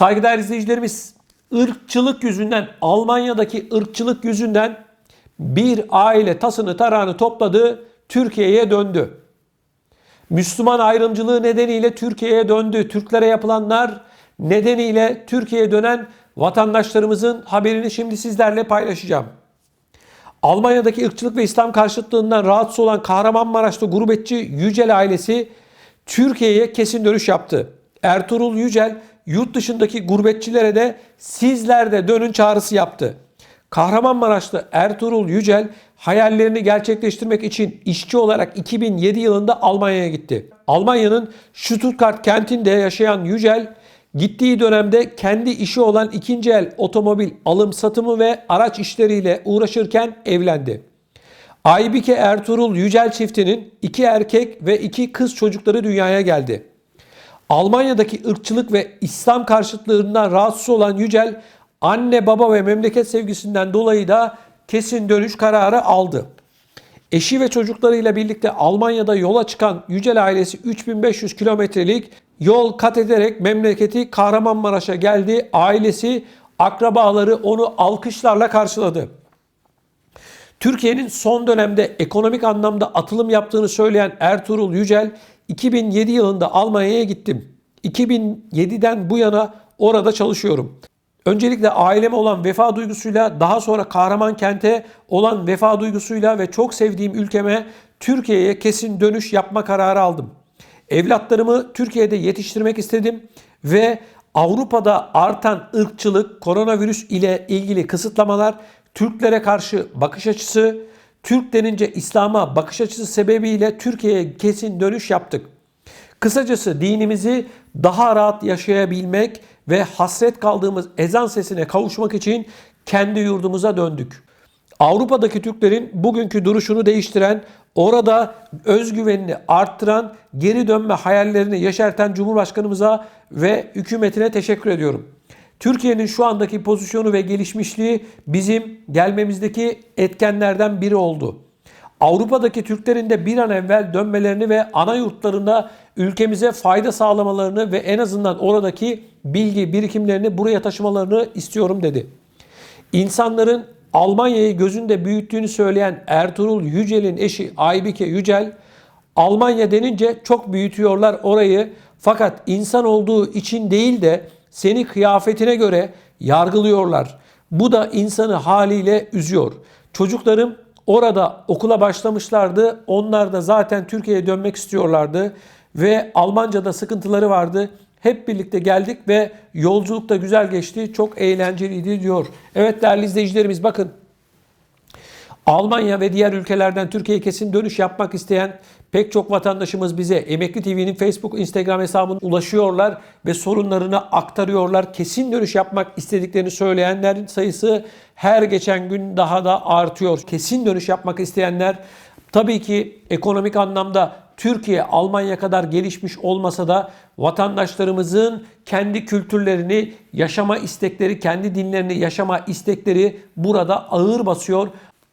Saygıdeğer izleyicilerimiz, ırkçılık yüzünden, Almanya'daki ırkçılık yüzünden bir aile tasını tarağını topladı, Türkiye'ye döndü. Müslüman ayrımcılığı nedeniyle Türkiye'ye döndü. Türklere yapılanlar nedeniyle Türkiye'ye dönen vatandaşlarımızın haberini şimdi sizlerle paylaşacağım. Almanya'daki ırkçılık ve İslam karşıtlığından rahatsız olan Kahramanmaraşlı gurbetçi Yücel ailesi Türkiye'ye kesin dönüş yaptı. Ertuğrul Yücel yurt dışındaki gurbetçilere de sizler de dönün çağrısı yaptı. Kahramanmaraşlı Ertuğrul Yücel hayallerini gerçekleştirmek için işçi olarak 2007 yılında Almanya'ya gitti. Almanya'nın Stuttgart kentinde yaşayan Yücel gittiği dönemde kendi işi olan ikinci el otomobil alım satımı ve araç işleriyle uğraşırken evlendi. Aybike Ertuğrul Yücel çiftinin iki erkek ve iki kız çocukları dünyaya geldi. Almanya'daki ırkçılık ve İslam karşıtlığından rahatsız olan Yücel, anne baba ve memleket sevgisinden dolayı da kesin dönüş kararı aldı. Eşi ve çocuklarıyla birlikte Almanya'da yola çıkan Yücel ailesi 3500 kilometrelik yol kat ederek memleketi Kahramanmaraş'a geldi. Ailesi, akrabaları onu alkışlarla karşıladı. Türkiye'nin son dönemde ekonomik anlamda atılım yaptığını söyleyen Ertuğrul Yücel, 2007 yılında Almanya'ya gittim. 2007'den bu yana orada çalışıyorum. Öncelikle aileme olan vefa duygusuyla daha sonra Kahraman kente olan vefa duygusuyla ve çok sevdiğim ülkeme Türkiye'ye kesin dönüş yapma kararı aldım. Evlatlarımı Türkiye'de yetiştirmek istedim ve Avrupa'da artan ırkçılık, koronavirüs ile ilgili kısıtlamalar, Türklere karşı bakış açısı, Türk denince İslam'a bakış açısı sebebiyle Türkiye'ye kesin dönüş yaptık. Kısacası dinimizi daha rahat yaşayabilmek ve hasret kaldığımız ezan sesine kavuşmak için kendi yurdumuza döndük. Avrupa'daki Türklerin bugünkü duruşunu değiştiren, orada özgüvenini arttıran, geri dönme hayallerini yeşerten Cumhurbaşkanımıza ve hükümetine teşekkür ediyorum. Türkiye'nin şu andaki pozisyonu ve gelişmişliği bizim gelmemizdeki etkenlerden biri oldu. Avrupa'daki Türklerin de bir an evvel dönmelerini ve ana yurtlarında ülkemize fayda sağlamalarını ve en azından oradaki bilgi birikimlerini buraya taşımalarını istiyorum dedi. İnsanların Almanya'yı gözünde büyüttüğünü söyleyen Ertuğrul Yücel'in eşi Aybike Yücel, Almanya denince çok büyütüyorlar orayı fakat insan olduğu için değil de seni kıyafetine göre yargılıyorlar. Bu da insanı haliyle üzüyor. Çocuklarım orada okula başlamışlardı. Onlar da zaten Türkiye'ye dönmek istiyorlardı ve Almanca'da sıkıntıları vardı. Hep birlikte geldik ve yolculuk da güzel geçti. Çok eğlenceliydi diyor. Evet değerli izleyicilerimiz bakın. Almanya ve diğer ülkelerden Türkiye'ye kesin dönüş yapmak isteyen pek çok vatandaşımız bize Emekli TV'nin Facebook, Instagram hesabına ulaşıyorlar ve sorunlarını aktarıyorlar. Kesin dönüş yapmak istediklerini söyleyenlerin sayısı her geçen gün daha da artıyor. Kesin dönüş yapmak isteyenler tabii ki ekonomik anlamda Türkiye Almanya kadar gelişmiş olmasa da vatandaşlarımızın kendi kültürlerini, yaşama istekleri, kendi dinlerini yaşama istekleri burada ağır basıyor.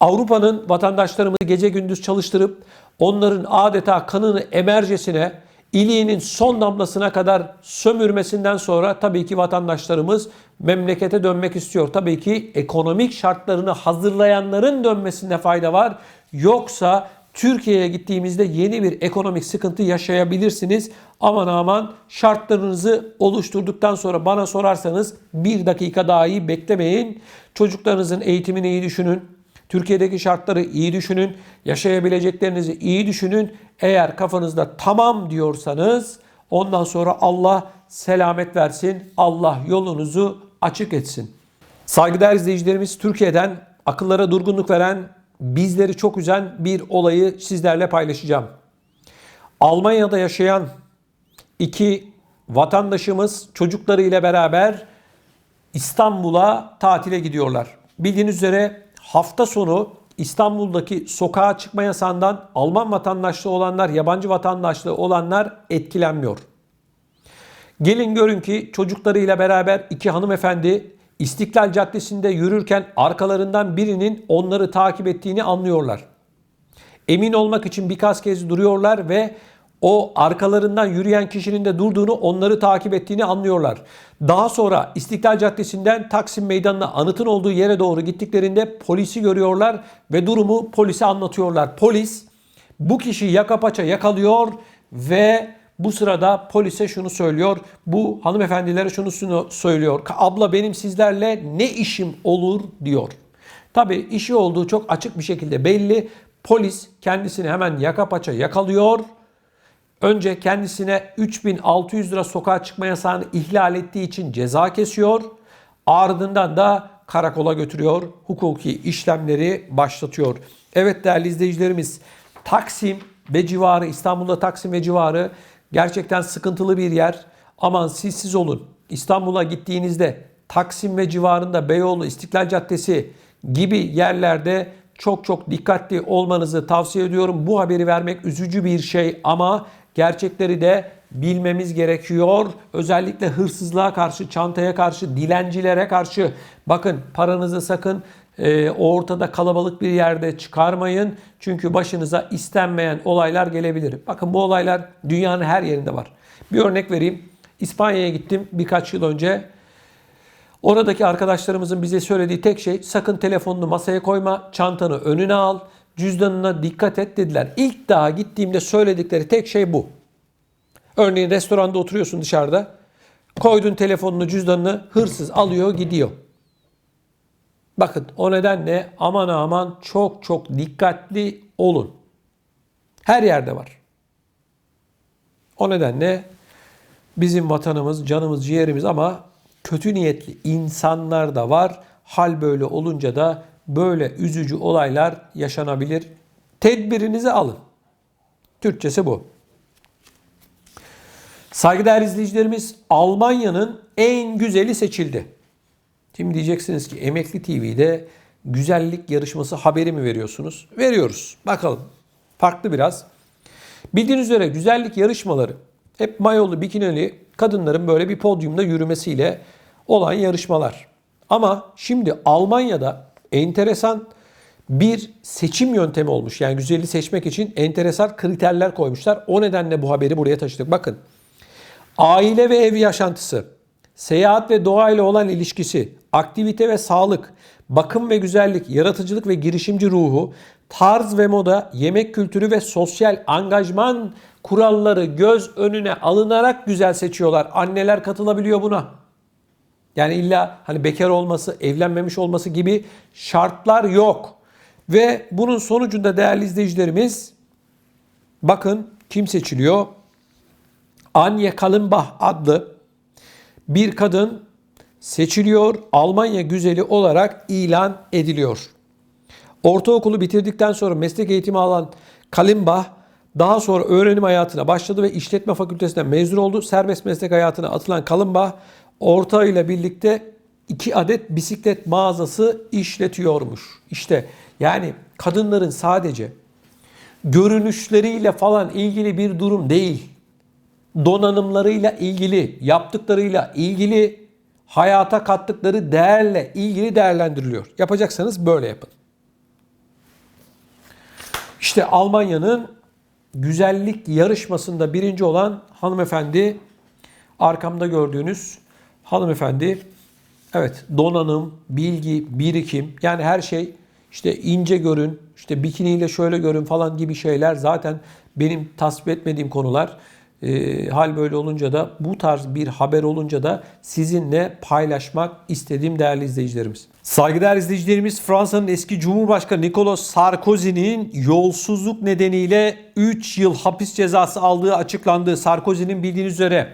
Avrupa'nın vatandaşlarımızı gece gündüz çalıştırıp onların adeta kanını emercesine, iliğinin son damlasına kadar sömürmesinden sonra tabii ki vatandaşlarımız memlekete dönmek istiyor. Tabii ki ekonomik şartlarını hazırlayanların dönmesinde fayda var. Yoksa Türkiye'ye gittiğimizde yeni bir ekonomik sıkıntı yaşayabilirsiniz. Aman aman şartlarınızı oluşturduktan sonra bana sorarsanız bir dakika daha iyi beklemeyin. Çocuklarınızın eğitimini iyi düşünün. Türkiye'deki şartları iyi düşünün. Yaşayabileceklerinizi iyi düşünün. Eğer kafanızda tamam diyorsanız ondan sonra Allah selamet versin. Allah yolunuzu açık etsin. Saygıdeğer izleyicilerimiz Türkiye'den akıllara durgunluk veren bizleri çok üzen bir olayı sizlerle paylaşacağım. Almanya'da yaşayan iki vatandaşımız çocuklarıyla beraber İstanbul'a tatile gidiyorlar. Bildiğiniz üzere hafta sonu İstanbul'daki sokağa çıkma yasağından Alman vatandaşlığı olanlar, yabancı vatandaşlığı olanlar etkilenmiyor. Gelin görün ki çocuklarıyla beraber iki hanımefendi İstiklal Caddesi'nde yürürken arkalarından birinin onları takip ettiğini anlıyorlar. Emin olmak için birkaç kez duruyorlar ve O arkalarından yürüyen kişinin de durduğunu, onları takip ettiğini anlıyorlar. Daha sonra İstiklal Caddesi'nden Taksim Meydanı'na anıtın olduğu yere doğru gittiklerinde polisi görüyorlar ve durumu polise anlatıyorlar. Polis bu kişiyi yaka paça yakalıyor ve bu sırada polise şunu söylüyor. Bu hanımefendilere şunu söylüyor. Abla benim sizlerle ne işim olur diyor. Tabi işi olduğu çok açık bir şekilde belli. Polis kendisini hemen yaka paça yakalıyor. Önce kendisine 3600 lira sokağa çıkma yasağını ihlal ettiği için ceza kesiyor. Ardından da karakola götürüyor. Hukuki işlemleri başlatıyor. Evet değerli izleyicilerimiz Taksim ve civarı İstanbul'da Taksim ve civarı gerçekten sıkıntılı bir yer. Aman siz siz olun. İstanbul'a gittiğinizde Taksim ve civarında Beyoğlu, İstiklal Caddesi gibi yerlerde çok çok dikkatli olmanızı tavsiye ediyorum. Bu haberi vermek üzücü bir şey ama gerçekleri de bilmemiz gerekiyor. Özellikle hırsızlığa karşı, çantaya karşı, dilencilere karşı. Bakın paranızı sakın e, ortada kalabalık bir yerde çıkarmayın. Çünkü başınıza istenmeyen olaylar gelebilir. Bakın bu olaylar dünyanın her yerinde var. Bir örnek vereyim. İspanya'ya gittim birkaç yıl önce. Oradaki arkadaşlarımızın bize söylediği tek şey sakın telefonunu masaya koyma, çantanı önüne al, cüzdanına dikkat et dediler. İlk daha gittiğimde söyledikleri tek şey bu. Örneğin restoranda oturuyorsun dışarıda. Koydun telefonunu, cüzdanını hırsız alıyor, gidiyor. Bakın o nedenle aman aman çok çok dikkatli olun. Her yerde var. O nedenle bizim vatanımız, canımız, ciğerimiz ama kötü niyetli insanlar da var. Hal böyle olunca da böyle üzücü olaylar yaşanabilir. Tedbirinizi alın. Türkçesi bu. Saygıdeğer izleyicilerimiz Almanya'nın en güzeli seçildi. Şimdi diyeceksiniz ki Emekli TV'de güzellik yarışması haberi mi veriyorsunuz? Veriyoruz. Bakalım. Farklı biraz. Bildiğiniz üzere güzellik yarışmaları hep mayolu, bikinili kadınların böyle bir podyumda yürümesiyle olan yarışmalar. Ama şimdi Almanya'da enteresan bir seçim yöntemi olmuş. Yani güzelliği seçmek için enteresan kriterler koymuşlar. O nedenle bu haberi buraya taşıdık. Bakın. Aile ve ev yaşantısı, seyahat ve doğayla olan ilişkisi, aktivite ve sağlık, bakım ve güzellik, yaratıcılık ve girişimci ruhu, tarz ve moda, yemek kültürü ve sosyal angajman kuralları göz önüne alınarak güzel seçiyorlar. Anneler katılabiliyor buna. Yani illa hani bekar olması, evlenmemiş olması gibi şartlar yok. Ve bunun sonucunda değerli izleyicilerimiz bakın kim seçiliyor? Anya Kallenbach adlı bir kadın seçiliyor. Almanya güzeli olarak ilan ediliyor. Ortaokulu bitirdikten sonra meslek eğitimi alan Kallenbach daha sonra öğrenim hayatına başladı ve işletme fakültesinden mezun oldu. Serbest meslek hayatına atılan Kallenbach orta ile birlikte iki adet bisiklet mağazası işletiyormuş. İşte yani kadınların sadece görünüşleriyle falan ilgili bir durum değil. Donanımlarıyla ilgili, yaptıklarıyla ilgili, hayata kattıkları değerle ilgili değerlendiriliyor. Yapacaksanız böyle yapın. İşte Almanya'nın güzellik yarışmasında birinci olan hanımefendi arkamda gördüğünüz hanımefendi evet donanım, bilgi, birikim yani her şey işte ince görün, işte bikiniyle şöyle görün falan gibi şeyler zaten benim tasvip etmediğim konular. E, hal böyle olunca da bu tarz bir haber olunca da sizinle paylaşmak istediğim değerli izleyicilerimiz. Saygıdeğer izleyicilerimiz Fransa'nın eski Cumhurbaşkanı Nicolas Sarkozy'nin yolsuzluk nedeniyle 3 yıl hapis cezası aldığı açıklandı. Sarkozy'nin bildiğiniz üzere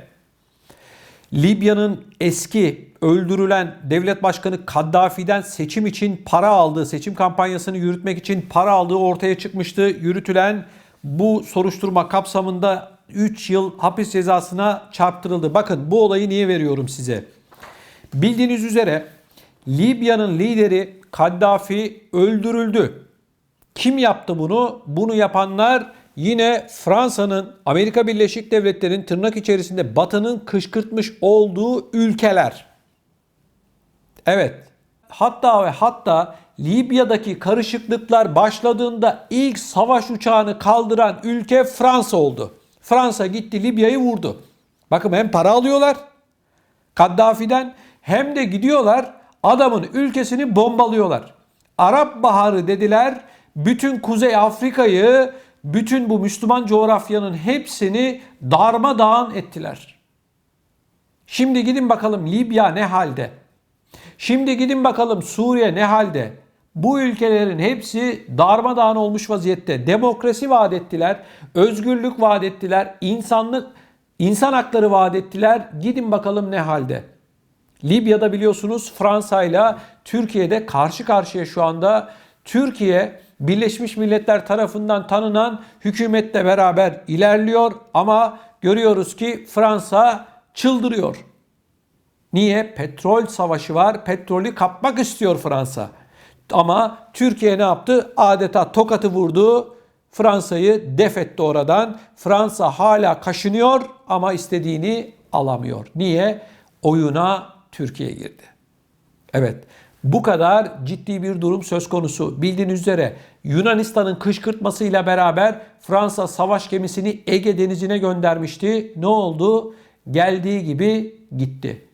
Libya'nın eski öldürülen devlet başkanı Kaddafi'den seçim için para aldığı, seçim kampanyasını yürütmek için para aldığı ortaya çıkmıştı. Yürütülen bu soruşturma kapsamında 3 yıl hapis cezasına çarptırıldı. Bakın bu olayı niye veriyorum size? Bildiğiniz üzere Libya'nın lideri Kaddafi öldürüldü. Kim yaptı bunu? Bunu yapanlar yine Fransa'nın, Amerika Birleşik Devletleri'nin tırnak içerisinde Batı'nın kışkırtmış olduğu ülkeler. Evet. Hatta ve hatta Libya'daki karışıklıklar başladığında ilk savaş uçağını kaldıran ülke Fransa oldu. Fransa gitti Libya'yı vurdu. Bakın hem para alıyorlar Kaddafi'den hem de gidiyorlar adamın ülkesini bombalıyorlar. Arap Baharı dediler. Bütün Kuzey Afrika'yı, bütün bu Müslüman coğrafyanın hepsini darmadağın ettiler. Şimdi gidin bakalım Libya ne halde? Şimdi gidin bakalım Suriye ne halde? Bu ülkelerin hepsi darmadağın olmuş vaziyette. Demokrasi vaat ettiler, özgürlük vaat ettiler, insanlık, insan hakları vaat ettiler. Gidin bakalım ne halde? Libya'da biliyorsunuz Fransa ile Türkiye'de karşı karşıya şu anda. Türkiye Birleşmiş Milletler tarafından tanınan hükümetle beraber ilerliyor ama görüyoruz ki Fransa çıldırıyor. Niye? Petrol savaşı var. Petrolü kapmak istiyor Fransa. Ama Türkiye ne yaptı? Adeta tokatı vurdu. Fransa'yı def etti oradan. Fransa hala kaşınıyor ama istediğini alamıyor. Niye? Oyuna Türkiye girdi. Evet. Bu kadar ciddi bir durum söz konusu. Bildiğiniz üzere Yunanistan'ın kışkırtmasıyla beraber Fransa savaş gemisini Ege Denizi'ne göndermişti. Ne oldu? Geldiği gibi gitti.